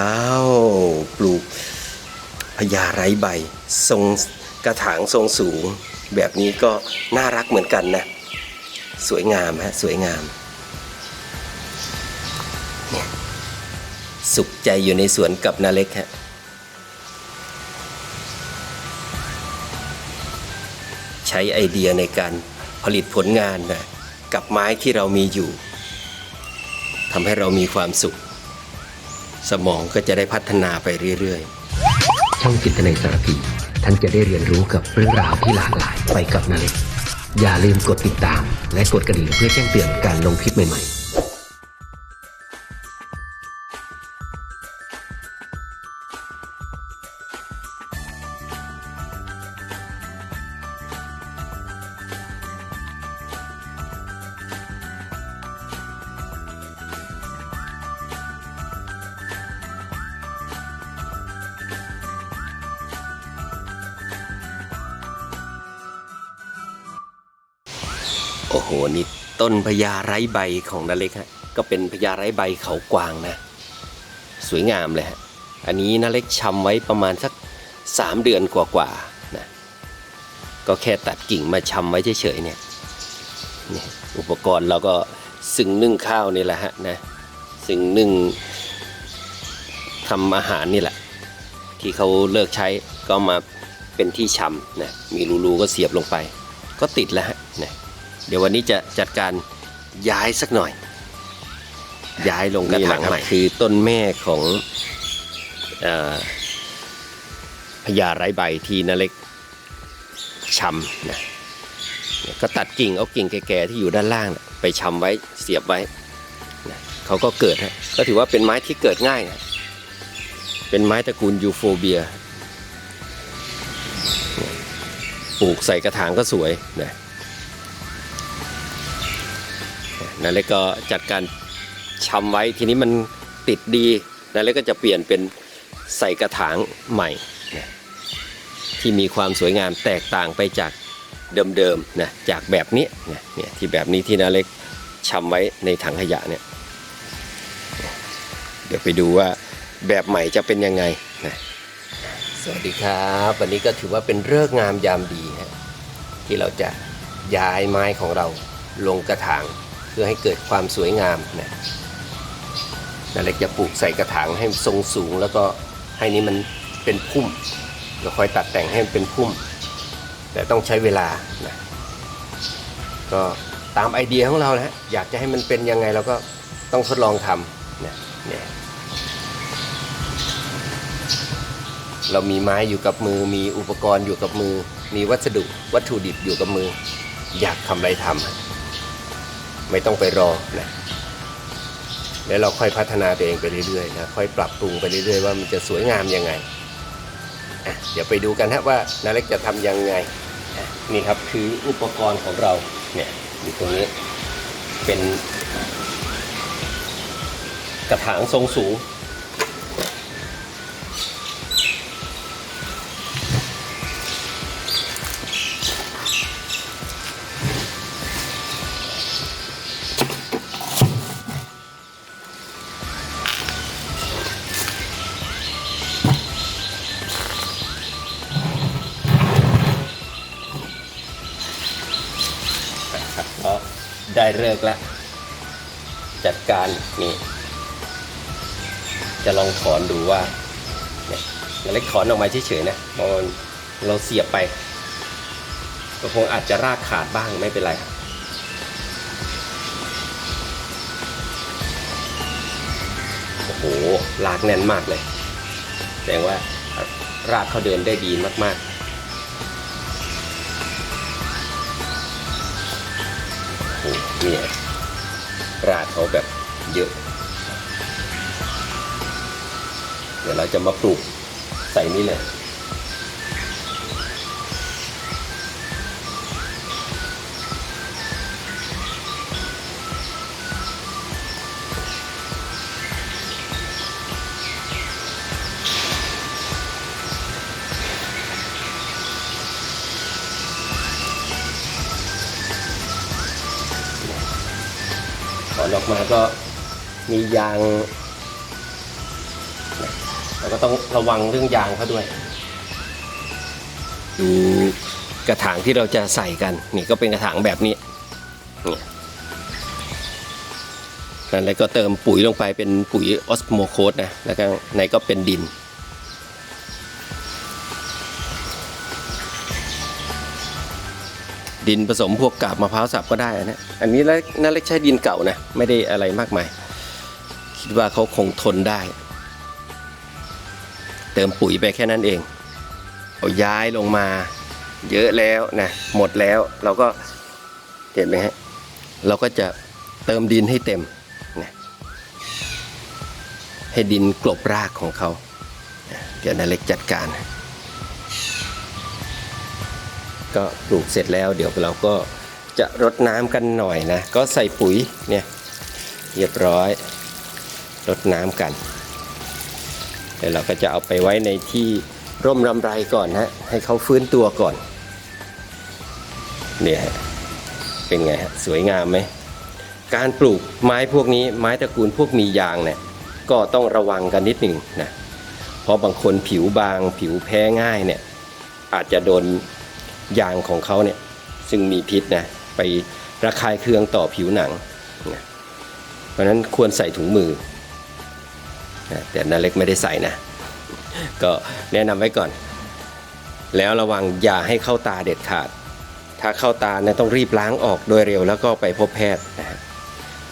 อ้าวปลูกพญาไร้ใบ ทรงกระถางทรงสูง แบบนี้ก็น่ารักเหมือนกันนะ สวยงามฮะสวยงามเนี่ยสุขใจอยู่ในสวนกับนาเล็กฮะใช้ไอเดียในการผลิตผลงานนะกับไม้ที่เรามีอยู่ทำให้เรามีความสุข สมองก็จะได้พัฒนาไปเรื่อยๆ ช่องจิตในสารพีท่านจะได้เรียนรู้กับเรื่องราวที่หลากหลายไปกับนาเล็กอย่าลืมกดติดตาม และกดกระดิ่งเพื่อแจ้งเตือนการลงคลิปใหม่ๆ โอ้โหนี่ต้นพญาไร้ใบของนาเล็กฮะก็เป็นพญาไร้ใบเขากวางนะ สวยงามเลยฮะอันนี้นาเล็กชำไว้ประมาณสักสามเดือนกว่าๆนะก็แค่ตัดกิ่งมาชำไว้เฉยๆเนี่ยนี่อุปกรณ์เราก็ซึ่งนึ่งข้าวนี่แหละฮะนะซึ่งนึ่งทำอาหารนี่แหละ ที่เขาเลิกใช้ก็มาเป็นที่ชำนะมีรูๆก็เสียบลงไป ก็ติดแล้วฮะนะ เดี๋ยววันนี้จะจัดการย้ายสักหน่อย ย้ายลงกระถางใหม่คือต้นแม่ของเออพญาไร้ใบที่นาเล็กชำนะเนี่ยก็ตัดกิ่งเอากิ่งแก่ๆที่อยู่ด้านล่างน่ะไปชำไว้เสียบไว้นะเขาก็เกิดฮะก็ถือว่าเป็นไม้ที่เกิดง่ายนะเป็นไม้ตระกูลยูโฟเบียปลูกใส่กระถางก็สวยนะ นั่นเลยก็จัดการชำไว้ทีนี้มันติดดีนั่นเลยก็จะเปลี่ยนเป็นใส่กระถางใหม่นะที่มีความสวยงามแตกต่างไปจากเดิมๆนะจากแบบนี้นะเนี่ยที่แบบนี้ที่นาเล็กชำไว้ในถังขยะเนี่ยเดี๋ยวไปดูว่าแบบใหม่จะเป็นยังไงนะสวัสดีครับวันนี้ก็ถือว่าเป็นเลิกษ์งามยามดีฮะที่เราจะย้ายไม้ของเราลงกระถาง เพื่อให้เกิดความสวยงามนะนาเล็จะปลูกใส่กระถางให้ทรงสูง แล้วก็ให้นี้มันเป็นพุ่มเราค่อยตัดแต่งให้มันเป็นพุ่ม แต่ต้องใช้เวลานะก็ตามไอเดียของเรานะฮะอยากจะให้มันเป็นยังไงเราก็ต้องทดลองทำนะเนี่ยเรามีไม้อยู่กับมือ มีอุปกรณ์อยู่กับมือ มีวัสดุวัตถุดิบอยู่กับมือ อยากทำอะไรทำ ไม่ต้องไปรอนะแล้วเราค่อยพัฒนาตัวเองไปเรื่อยๆนะค่อยปรับปรุงไปเรื่อยๆว่ามันจะสวยงามยังไงเดี๋ยวไปดูกันฮะว่านาเล็กจะทำยังไงนี่ครับคืออุปกรณ์ของเราเนี่ยอยู่ตรงนี้เป็นกระถางทรงสูง ได้เลิกแล้ว จัดการนี่จะลองถอนดูว่าเนี่ยเล็กถอนออกมาเฉยๆนะมันเราเสียบไปก็คงอาจจะรากขาดบ้างไม่เป็นไรโอ้โหรากแน่นมากเลยแสดงว่ารากเขาเดินได้ดีมากๆ นี่ยราดเขาแบบเยอะ เดี๋ยวเราจะมาปลูกใส่นี่เลย อนออกมาก็มียางเราก็ต้องระวังเรื่องยางเขาด้วย ดูกระถางที่เราจะใส่กันนี่ก็เป็นกระถางแบบนี้นี่นั่นแล้วก็เติมปุ๋ยลงไปเป็นปุ๋ยออสโมโคสนะแล้วก็ในก็เป็นดิน ดินผสมพวกกาบมะพร้าวสับก็ได้นะอันนี้แล้วนั่นเล็กใช้ดินเก่านะไม่ได้อะไรมากมาย คิดว่าเขาคงทนได้ เติมปุ๋ยไปแค่นั้นเอง เอาย้ายลงมา เยอะแล้วนะหมดแล้วเราก็เห็นไหมฮะเราก็จะเติมดินให้เต็มนะให้ดินกลบรากของเขา เดี๋ยวนาเล็กจัดการ ก็ปลูกเสร็จแล้ว เดี๋ยวเราก็จะรดน้ำกันหน่อยนะ ก็ใส่ปุ๋ยเนี่ยเรียบร้อยรดน้ำกันเดี๋ยวเราก็จะเอาไปไว้ในที่ร่มรำไรก่อนฮะให้เขาฟื้นตัวก่อนเนี่ยฮะเป็นไงฮะสวยงามไหมการปลูกไม้พวกนี้ไม้ตระกูลพวกมียางเนี่ยก็ต้องระวังกันนิดหนึ่งนะเพราะบางคนผิวบางผิวแพ้ง่ายเนี่ยอาจจะโดน ยางของเขาเนี่ยซึ่งมีพิษนะไประคายเคืองต่อผิวหนังนะเพราะนั้นควรใส่ถุงมือนะแต่นาเล็กไม่ได้ใส่นะ ก็แนะนำไว้ก่อน แล้วระวังอย่าให้เข้าตาเด็ดขาด ถ้าเข้าตาเนี่ยต้องรีบล้างออกโดยเร็วแล้วก็ไปพบแพทย์นะฮะ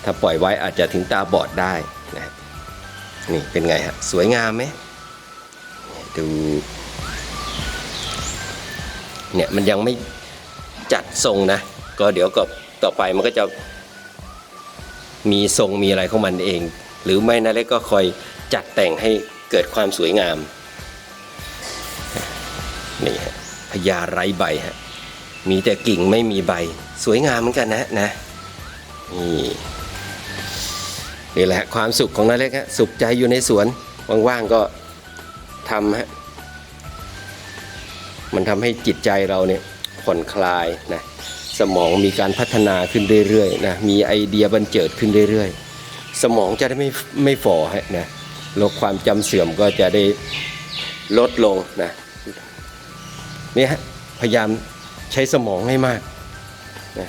ถ้าปล่อยไว้อาจจะถึงตาบอดได้นะนี่เป็นไงฮะสวยงามไหมดู เนี่ยมันยังไม่จัดทรงนะ ก็เดี๋ยวก็ต่อไปมันก็จะมีทรงมีอะไรของมันเอง หรือไม่นะเล็กก็คอยจัดแต่งให้เกิดความสวยงามนี่ฮะพญาไร้ใบฮะมีแต่กิ่งไม่มีใบสวยงามเหมือนกันนะนะนี่นี่แหละความสุขของนาเล็กฮะสุขใจอยู่ในสวนว่างๆก็ทำฮะ มันทำให้จิตใจเราเนี่ยผ่อนคลายนะสมองมีการพัฒนาขึ้นเรื่อยๆนะมีไอเดียบันเจิดขึ้นเรื่อยๆ สมองจะได้ไม่ไม่ฝ่อฮะนะโรคความจำเสื่อมก็จะได้ลดลงนะนี่ฮะพยายามใช้สมองให้มากนะ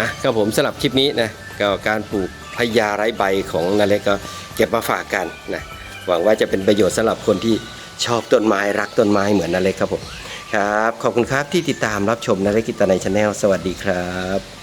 อะครับผมสำหรับคลิปนี้นะก็การปลูก พญาไร้ใบของนาเล็กก็เก็บมาฝากกันนะหวังว่าจะเป็นประโยชน์สำหรับคนที่ชอบต้นไม้รักต้นไม้เหมือนนาเล็กครับผมครับขอบคุณครับที่ติดตามรับชมนาเล็กกิตในชาแนลสวัสดีครับ